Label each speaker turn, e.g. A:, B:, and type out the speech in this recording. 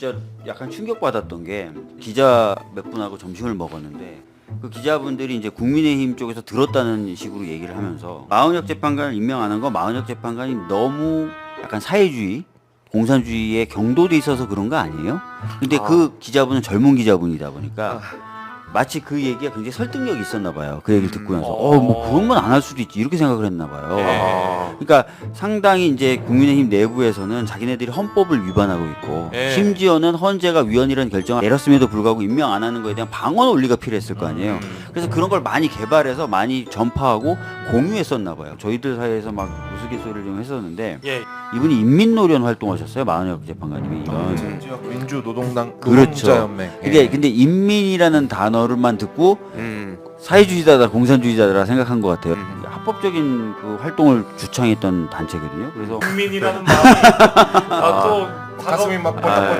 A: 진짜 약간 충격받았던 게 기자 몇 분하고 점심을 먹었는데 그 기자분들이 이제 국민의힘 쪽에서 들었다는 식으로 얘기를 하면서 마은혁 재판관을 임명 안 한 건 마은혁 재판관이 너무 약간 사회주의 공산주의에 경도돼 있어서 그런 거 아니에요? 근데 그 기자분은 젊은 기자분이다 보니까 마치 그 얘기가 굉장히 설득력이 있었나 봐요. 그 얘기를 듣고 나서 어 뭐 그런 건 안 할 수도 있지 이렇게 생각을 했나 봐요.
B: 예.
A: 그러니까 상당히 이제 국민의힘 내부에서는 자기네들이 헌법을 위반하고 있고
B: 예.
A: 심지어는 헌재가 위헌이라는 결정을 내렸음에도 불구하고 임명 안 하는 거에 대한 방어 논리가 필요했을 거 아니에요.
B: 음.
A: 그래서 그런 걸 많이 개발해서 많이 전파하고 공유했었나 봐요. 저희들 사이에서 막 우스갯소리를 좀 했었는데
B: 예.
A: 이분이 인민노련 활동하셨어요. 마은혁 재판관님이 이런.
B: 음.
C: 지역 민주노동당
A: 그렇죠.
C: 노동자연맹.
A: 근데
C: 예.
A: 근데 인민이라는 단어를만 듣고
B: 음.
A: 사회주의자다 공산주의자다 생각한 것 같아요.
B: 음.
A: 합법적인 그 활동을 주창했던 단체거든요. 그래서
B: 국민이라는 마음이 아, 또
C: 가슴이 막
A: 아,
C: 뻘떡